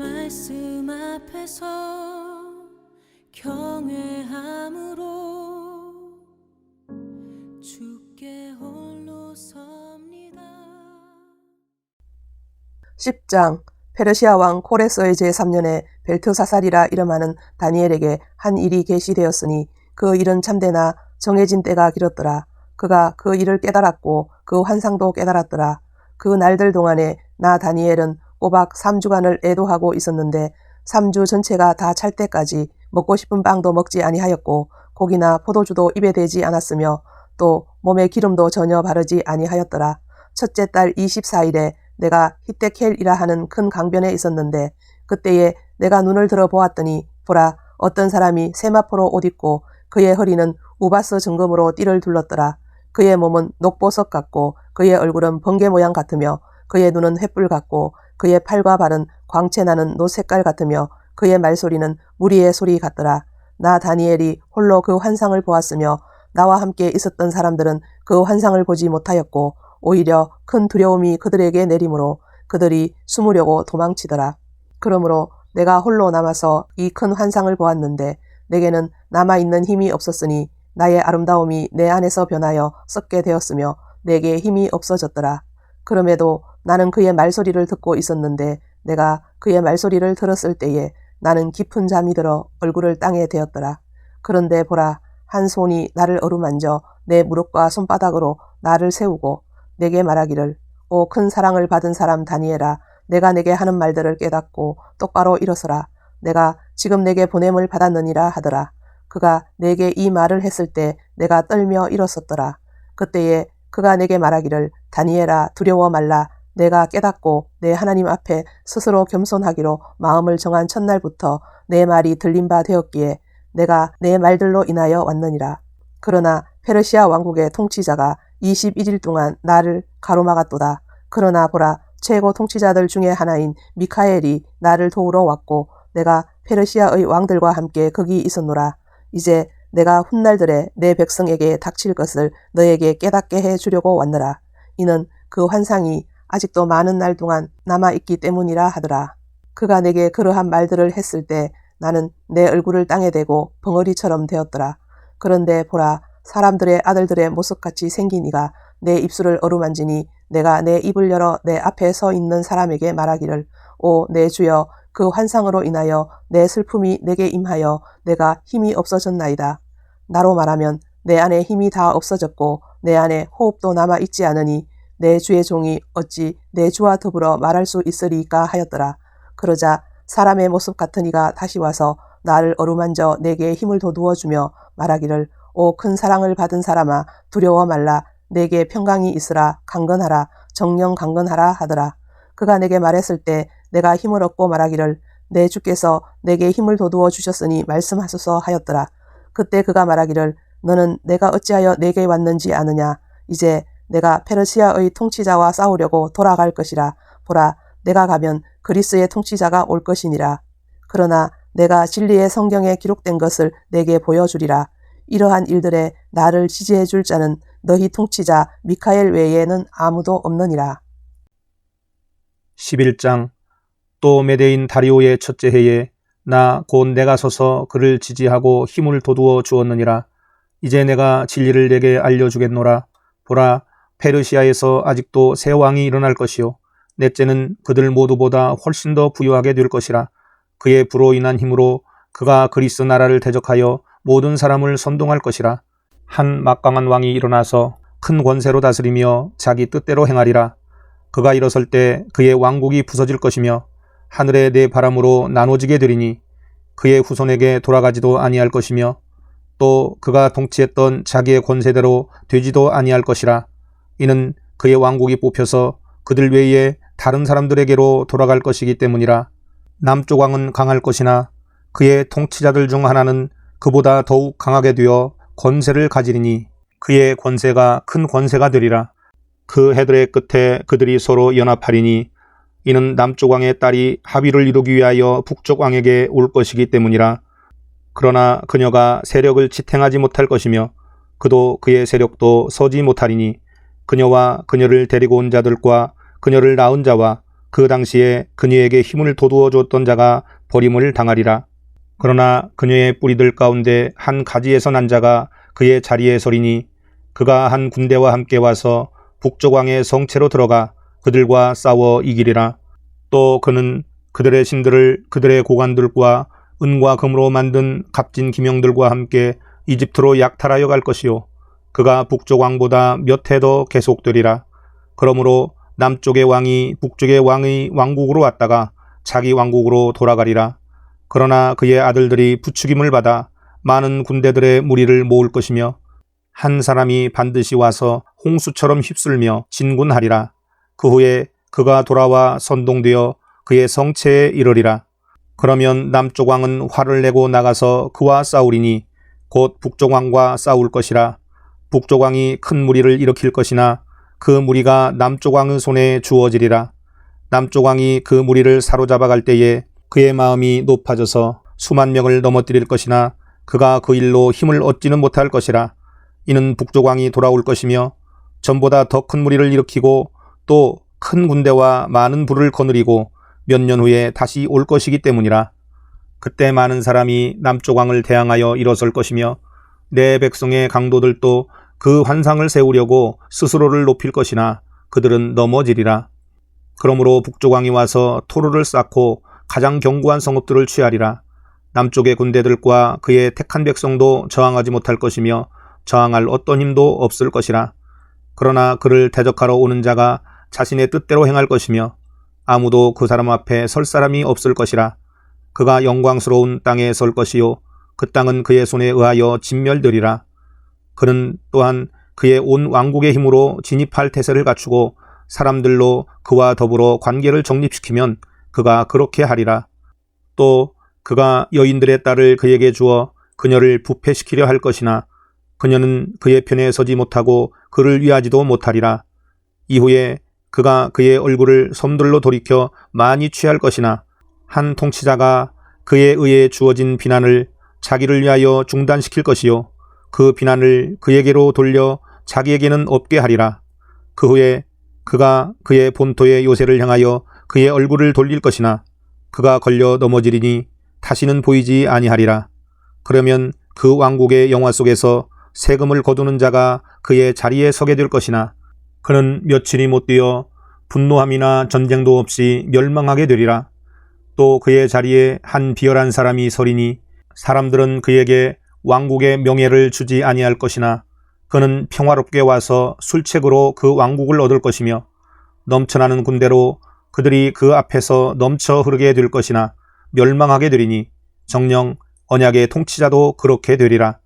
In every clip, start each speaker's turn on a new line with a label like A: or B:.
A: 말씀 앞에서 경외함으로 주께 홀로 섭니다.
B: 10장 페르시아 왕 코레스의 제3년에 벨트사살이라 이름하는 다니엘에게 한 일이 계시되었으니 그 일은 참되나 정해진 때가 길었더라. 그가 그 일을 깨달았고 그 환상도 깨달았더라. 그 날들 동안에 나 다니엘은 꼬박 3주간을 애도하고 있었는데 3주 전체가 다 찰 때까지 먹고 싶은 빵도 먹지 아니하였고 고기나 포도주도 입에 대지 않았으며 또 몸에 기름도 전혀 바르지 아니하였더라. 첫째 달 24일에 내가 히데켈이라 하는 큰 강변에 있었는데 그때에 내가 눈을 들어 보았더니 보라 어떤 사람이 세마포로 옷 입고 그의 허리는 우바스 증금으로 띠를 둘렀더라. 그의 몸은 녹보석 같고 그의 얼굴은 번개 모양 같으며 그의 눈은 횃불 같고 그의 팔과 발은 광채 나는 노 색깔 같으며 그의 말소리는 무리의 소리 같더라. 나 다니엘이 홀로 그 환상을 보았으며 나와 함께 있었던 사람들은 그 환상을 보지 못하였고 오히려 큰 두려움이 그들에게 내리므로 그들이 숨으려고 도망치더라. 그러므로 내가 홀로 남아서 이 큰 환상을 보았는데 내게는 남아있는 힘이 없었으니 나의 아름다움이 내 안에서 변하여 썩게 되었으며 내게 힘이 없어졌더라. 그럼에도 나는 그의 말소리를 듣고 있었는데 내가 그의 말소리를 들었을 때에 나는 깊은 잠이 들어 얼굴을 땅에 대었더라. 그런데 보라, 한 손이 나를 어루만져 내 무릎과 손바닥으로 나를 세우고 내게 말하기를 오 큰 사랑을 받은 사람 다니엘아 내가 내게 하는 말들을 깨닫고 똑바로 일어서라. 내가 지금 내게 보냄을 받았느니라 하더라. 그가 내게 이 말을 했을 때 내가 떨며 일어섰더라. 그때에 그가 내게 말하기를 다니엘아 두려워 말라 내가 깨닫고 내 하나님 앞에 스스로 겸손하기로 마음을 정한 첫날부터 내 말이 들린 바 되었기에 내가 내 말들로 인하여 왔느니라 그러나 페르시아 왕국의 통치자가 21일 동안 나를 가로막았도다. 그러나 보라 최고 통치자들 중에 하나인 미카엘이 나를 도우러 왔고 내가 페르시아의 왕들과 함께 거기 있었노라. 이제 내가 훗날들에 내 백성에게 닥칠 것을 너에게 깨닫게 해 주려고 왔느라. 이는 그 환상이 아직도 많은 날 동안 남아 있기 때문이라 하더라. 그가 내게 그러한 말들을 했을 때 나는 내 얼굴을 땅에 대고 벙어리처럼 되었더라. 그런데 보라 사람들의 아들들의 모습같이 생긴 이가 내 입술을 어루만지니 내가 내 입을 열어 내 앞에 서 있는 사람에게 말하기를 오 내 주여 그 환상으로 인하여 내 슬픔이 내게 임하여 내가 힘이 없어졌나이다. 나로 말하면 내 안에 힘이 다 없어졌고 내 안에 호흡도 남아 있지 않으니 내 주의 종이 어찌 내 주와 더불어 말할 수 있으리까 하였더라. 그러자 사람의 모습 같은 이가 다시 와서 나를 어루만져 내게 힘을 돋우어 주며 말하기를 오 큰 사랑을 받은 사람아 두려워 말라. 내게 평강이 있으라. 강건하라. 정령 강건하라. 하더라. 그가 내게 말했을 때 내가 힘을 얻고 말하기를 내 주께서 내게 힘을 돋우어 주셨으니 말씀하소서 하였더라. 그때 그가 말하기를 너는 내가 어찌하여 내게 왔는지 아느냐? 이제 내가 페르시아의 통치자와 싸우려고 돌아갈 것이라. 보라 내가 가면 그리스의 통치자가 올 것이니라. 그러나 내가 진리의 성경에 기록된 것을 내게 보여주리라. 이러한 일들에 나를 지지해 줄 자는 너희 통치자 미카엘 외에는 아무도 없느니라.
C: 11장 또 메데인 다리오의 첫째 해에 나 곧 내가 서서 그를 지지하고 힘을 돋우어 주었느니라. 이제 내가 진리를 내게 알려주겠노라. 보라 페르시아에서 아직도 새 왕이 일어날 것이요. 넷째는 그들 모두보다 훨씬 더 부유하게 될 것이라. 그의 부로 인한 힘으로 그가 그리스 나라를 대적하여 모든 사람을 선동할 것이라. 한 막강한 왕이 일어나서 큰 권세로 다스리며 자기 뜻대로 행하리라. 그가 일어설 때 그의 왕국이 부서질 것이며 하늘의 네 바람으로 나눠지게 되리니 그의 후손에게 돌아가지도 아니할 것이며 또 그가 통치했던 자기의 권세대로 되지도 아니할 것이라. 이는 그의 왕국이 뽑혀서 그들 외에 다른 사람들에게로 돌아갈 것이기 때문이라. 남쪽 왕은 강할 것이나 그의 통치자들 중 하나는 그보다 더욱 강하게 되어 권세를 가지리니 그의 권세가 큰 권세가 되리라. 그 해들의 끝에 그들이 서로 연합하리니 이는 남쪽 왕의 딸이 합의를 이루기 위하여 북쪽 왕에게 올 것이기 때문이라. 그러나 그녀가 세력을 지탱하지 못할 것이며 그도 그의 세력도 서지 못하리니 그녀와 그녀를 데리고 온 자들과 그녀를 낳은 자와 그 당시에 그녀에게 힘을 돋우어 줬던 자가 버림을 당하리라. 그러나 그녀의 뿌리들 가운데 한 가지에서 난 자가 그의 자리에 서리니 그가 한 군대와 함께 와서 북쪽 왕의 성체로 들어가 그들과 싸워 이기리라. 또 그는 그들의 신들을 그들의 고관들과 은과 금으로 만든 값진 기명들과 함께 이집트로 약탈하여 갈 것이요. 그가 북쪽 왕보다 몇 해 더 계속되리라. 그러므로 남쪽의 왕이 북쪽의 왕의 왕국으로 왔다가 자기 왕국으로 돌아가리라. 그러나 그의 아들들이 부추김을 받아 많은 군대들의 무리를 모을 것이며 한 사람이 반드시 와서 홍수처럼 휩쓸며 진군하리라. 그 후에 그가 돌아와 선동되어 그의 성체에 이르리라. 그러면 남쪽 왕은 화를 내고 나가서 그와 싸우리니 곧 북쪽 왕과 싸울 것이라. 북쪽 왕이 큰 무리를 일으킬 것이나 그 무리가 남쪽 왕의 손에 주어지리라. 남쪽 왕이 그 무리를 사로잡아 갈 때에 그의 마음이 높아져서 수만 명을 넘어뜨릴 것이나 그가 그 일로 힘을 얻지는 못할 것이라. 이는 북쪽 왕이 돌아올 것이며 전보다 더 큰 무리를 일으키고 또 큰 군대와 많은 부를 거느리고 몇 년 후에 다시 올 것이기 때문이라. 그때 많은 사람이 남쪽 왕을 대항하여 일어설 것이며 내 백성의 강도들도 그 환상을 세우려고 스스로를 높일 것이나 그들은 넘어지리라. 그러므로 북쪽 왕이 와서 토르를 쌓고 가장 견고한 성읍들을 취하리라. 남쪽의 군대들과 그의 택한 백성도 저항하지 못할 것이며 저항할 어떤 힘도 없을 것이라. 그러나 그를 대적하러 오는 자가 자신의 뜻대로 행할 것이며 아무도 그 사람 앞에 설 사람이 없을 것이라. 그가 영광스러운 땅에 설 것이요. 그 땅은 그의 손에 의하여 진멸되리라. 그는 또한 그의 온 왕국의 힘으로 진입할 태세를 갖추고 사람들로 그와 더불어 관계를 정립시키면 그가 그렇게 하리라. 또 그가 여인들의 딸을 그에게 주어 그녀를 부패시키려 할 것이나 그녀는 그의 편에 서지 못하고 그를 위하지도 못하리라. 이후에 그가 그의 얼굴을 섬들로 돌이켜 많이 취할 것이나 한 통치자가 그에 의해 주어진 비난을 자기를 위하여 중단시킬 것이요. 그 비난을 그에게로 돌려 자기에게는 없게 하리라. 그 후에 그가 그의 본토의 요새를 향하여 그의 얼굴을 돌릴 것이나 그가 걸려 넘어지리니 다시는 보이지 아니하리라. 그러면 그 왕국의 영화 속에서 세금을 거두는 자가 그의 자리에 서게 될 것이나 그는 며칠이 못 되어 분노함이나 전쟁도 없이 멸망하게 되리라. 또 그의 자리에 한 비열한 사람이 서리니 사람들은 그에게 왕국의 명예를 주지 아니할 것이나 그는 평화롭게 와서 술책으로 그 왕국을 얻을 것이며 넘쳐나는 군대로 그들이 그 앞에서 넘쳐 흐르게 될 것이나 멸망하게 되리니 정령 언약의 통치자도 그렇게 되리라.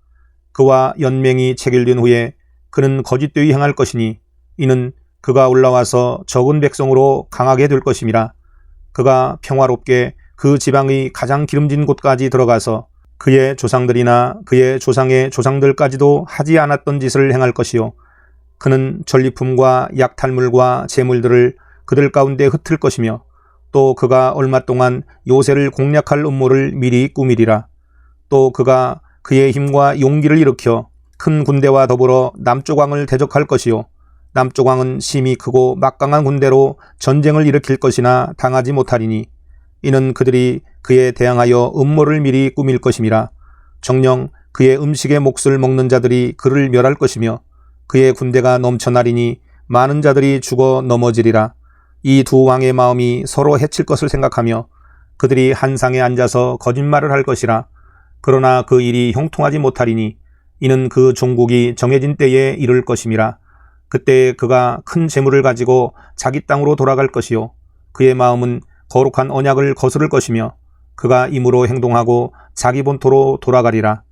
C: 그와 연맹이 체결된 후에 그는 거짓되이 행할 것이니 이는 그가 올라와서 적은 백성으로 강하게 될 것임이라. 그가 평화롭게 그 지방의 가장 기름진 곳까지 들어가서 그의 조상들이나 그의 조상의 조상들까지도 하지 않았던 짓을 행할 것이요. 그는 전리품과 약탈물과 재물들을 그들 가운데 흩을 것이며 또 그가 얼마 동안 요새를 공략할 음모를 미리 꾸미리라. 또 그가 그의 힘과 용기를 일으켜 큰 군대와 더불어 남쪽 왕을 대적할 것이요. 남쪽 왕은 심히 크고 막강한 군대로 전쟁을 일으킬 것이나 당하지 못하리니 이는 그들이 그에 대항하여 음모를 미리 꾸밀 것임이라. 정령 그의 음식의 몫을 먹는 자들이 그를 멸할 것이며 그의 군대가 넘쳐나리니 많은 자들이 죽어 넘어지리라. 이 두 왕의 마음이 서로 해칠 것을 생각하며 그들이 한 상에 앉아서 거짓말을 할 것이라. 그러나 그 일이 형통하지 못하리니 이는 그 종국이 정해진 때에 이를 것임이라. 그때 그가 큰 재물을 가지고 자기 땅으로 돌아갈 것이요. 그의 마음은 거룩한 언약을 거스를 것이며 그가 임으로 행동하고 자기 본토로 돌아가리라.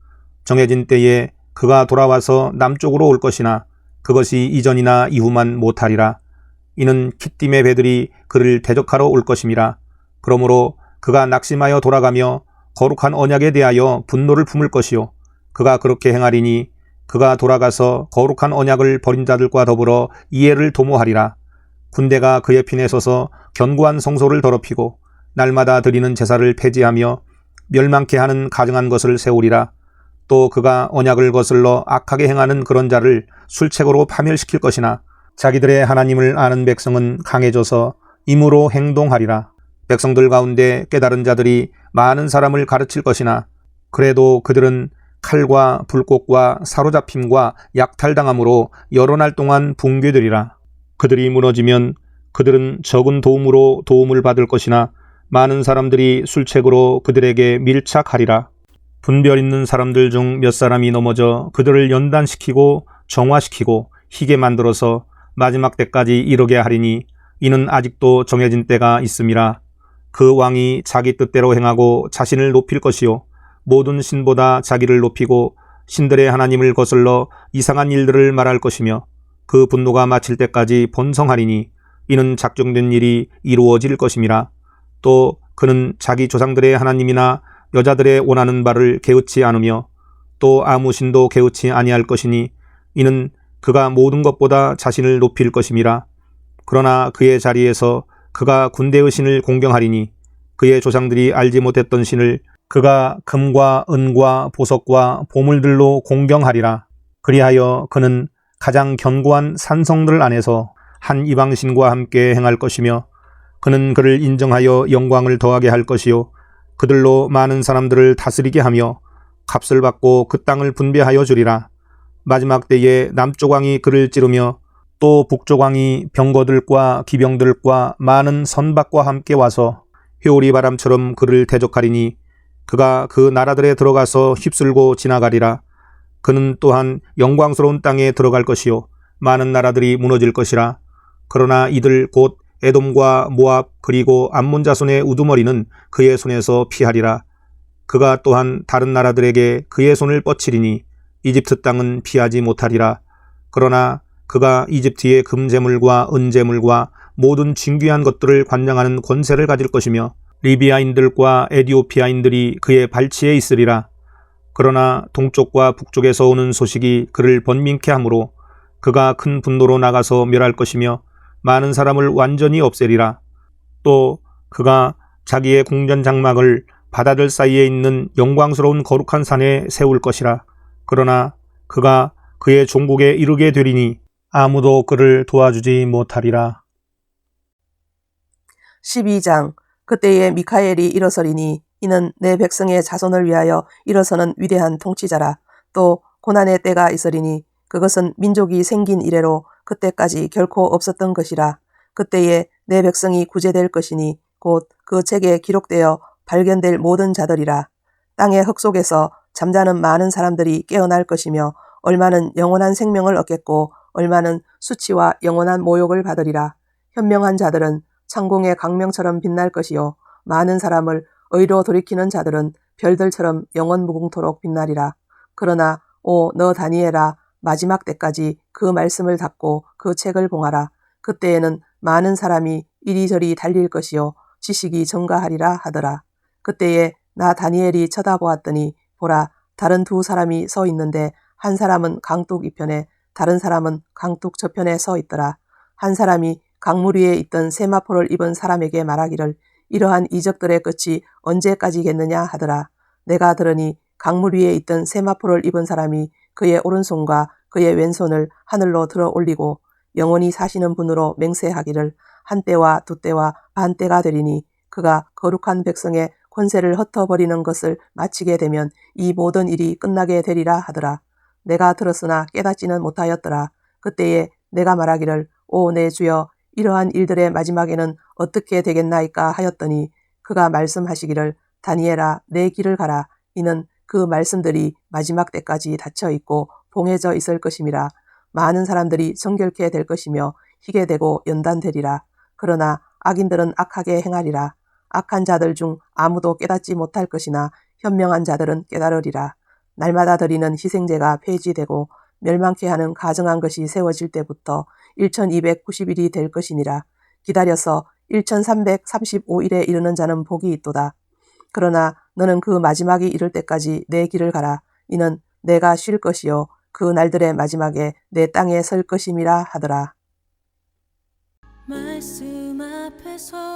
C: 정해진 때에 그가 돌아와서 남쪽으로 올 것이나 그것이 이전이나 이후만 못하리라. 이는 키팀의 배들이 그를 대적하러 올 것임이라. 그러므로 그가 낙심하여 돌아가며 거룩한 언약에 대하여 분노를 품을 것이요. 그가 그렇게 행하리니 그가 돌아가서 거룩한 언약을 버린 자들과 더불어 이해를 도모하리라. 군대가 그의 핀에 서서 견고한 성소를 더럽히고 날마다 드리는 제사를 폐지하며 멸망케 하는 가증한 것을 세우리라. 또 그가 언약을 거슬러 악하게 행하는 그런 자를 술책으로 파멸시킬 것이나 자기들의 하나님을 아는 백성은 강해져서 임으로 행동하리라. 백성들 가운데 깨달은 자들이 많은 사람을 가르칠 것이나 그래도 그들은 칼과 불꽃과 사로잡힘과 약탈당함으로 여러 날 동안 붕괴되리라. 그들이 무너지면 그들은 적은 도움으로 도움을 받을 것이나 많은 사람들이 술책으로 그들에게 밀착하리라. 분별 있는 사람들 중 몇 사람이 넘어져 그들을 연단시키고 정화시키고 희게 만들어서 마지막 때까지 이르게 하리니 이는 아직도 정해진 때가 있음이라. 그 왕이 자기 뜻대로 행하고 자신을 높일 것이요. 모든 신보다 자기를 높이고 신들의 하나님을 거슬러 이상한 일들을 말할 것이며 그 분노가 마칠 때까지 번성하리니 이는 작정된 일이 이루어질 것임이라. 또 그는 자기 조상들의 하나님이나 여자들의 원하는 바를 개의치 않으며 또 아무 신도 개의치 아니할 것이니 이는 그가 모든 것보다 자신을 높일 것임이라. 그러나 그의 자리에서 그가 군대의 신을 공경하리니 그의 조상들이 알지 못했던 신을 그가 금과 은과 보석과 보물들로 공경하리라. 그리하여 그는 가장 견고한 산성들 안에서 한 이방신과 함께 행할 것이며 그는 그를 인정하여 영광을 더하게 할 것이요 그들로 많은 사람들을 다스리게 하며 값을 받고 그 땅을 분배하여 주리라. 마지막 때에 남쪽 왕이 그를 찌르며 또 북쪽 왕이 병거들과 기병들과 많은 선박과 함께 와서 회오리 바람처럼 그를 대적하리니 그가 그 나라들에 들어가서 휩쓸고 지나가리라. 그는 또한 영광스러운 땅에 들어갈 것이요 많은 나라들이 무너질 것이라. 그러나 이들 곧 에돔과 모압 그리고 암몬 자손의 우두머리는 그의 손에서 피하리라. 그가 또한 다른 나라들에게 그의 손을 뻗치리니 이집트 땅은 피하지 못하리라. 그러나 그가 이집트의 금재물과 은재물과 모든 진귀한 것들을 관장하는 권세를 가질 것이며 리비아인들과 에디오피아인들이 그의 발치에 있으리라. 그러나 동쪽과 북쪽에서 오는 소식이 그를 번민케 하므로 그가 큰 분노로 나가서 멸할 것이며 많은 사람을 완전히 없애리라. 또 그가 자기의 궁전 장막을 바다들 사이에 있는 영광스러운 거룩한 산에 세울 것이라. 그러나 그가 그의 종국에 이르게 되리니 아무도 그를 도와주지 못하리라.
B: 12장 그때에 미카엘이 일어서리니 이는 내 백성의 자손을 위하여 일어서는 위대한 통치자라. 또 고난의 때가 있으리니 그것은 민족이 생긴 이래로 그때까지 결코 없었던 것이라. 그때에 내 백성이 구제될 것이니 곧 그 책에 기록되어 발견될 모든 자들이라. 땅의 흙 속에서 잠자는 많은 사람들이 깨어날 것이며 얼마는 영원한 생명을 얻겠고 얼마는 수치와 영원한 모욕을 받으리라. 현명한 자들은 창공의 강명처럼 빛날 것이요 많은 사람을 의로 돌이키는 자들은 별들처럼 영원 무궁토록 빛나리라. 그러나 오 너 다니엘아 마지막 때까지 그 말씀을 닫고 그 책을 봉하라. 그때에는 많은 사람이 이리저리 달릴 것이요 지식이 증가하리라 하더라. 그때에 나 다니엘이 쳐다보았더니 보라 다른 두 사람이 서 있는데 한 사람은 강둑 이편에 다른 사람은 강둑 저편에 서 있더라. 한 사람이 강물 위에 있던 세마포를 입은 사람에게 말하기를 이러한 이적들의 끝이 언제까지겠느냐 하더라. 내가 들으니 강물 위에 있던 세마포를 입은 사람이 그의 오른손과 그의 왼손을 하늘로 들어 올리고 영원히 사시는 분으로 맹세하기를 한때와 두때와 반때가 되리니 그가 거룩한 백성의 권세를 흩어버리는 것을 마치게 되면 이 모든 일이 끝나게 되리라 하더라. 내가 들었으나 깨닫지는 못하였더라. 그때에 내가 말하기를 오 내 주여 이러한 일들의 마지막에는 어떻게 되겠나이까 하였더니 그가 말씀하시기를 다니엘아 내 길을 가라. 이는 그 말씀들이 마지막 때까지 닫혀 있고 봉해져 있을 것임이라. 많은 사람들이 정결케 될 것이며 희게 되고 연단되리라. 그러나 악인들은 악하게 행하리라. 악한 자들 중 아무도 깨닫지 못할 것이나 현명한 자들은 깨달으리라. 날마다 드리는 희생제가 폐지되고 멸망케 하는 가증한 것이 세워질 때부터 1290일이 될 것이니라. 기다려서 1335일에 이르는 자는 복이 있도다. 그러나 너는 그 마지막이 이를 때까지 내 길을 가라. 이는 내가 쉴 것이요. 그 날들의 마지막에 내 땅에 설 것임이라 하더라.
A: 말씀 앞에서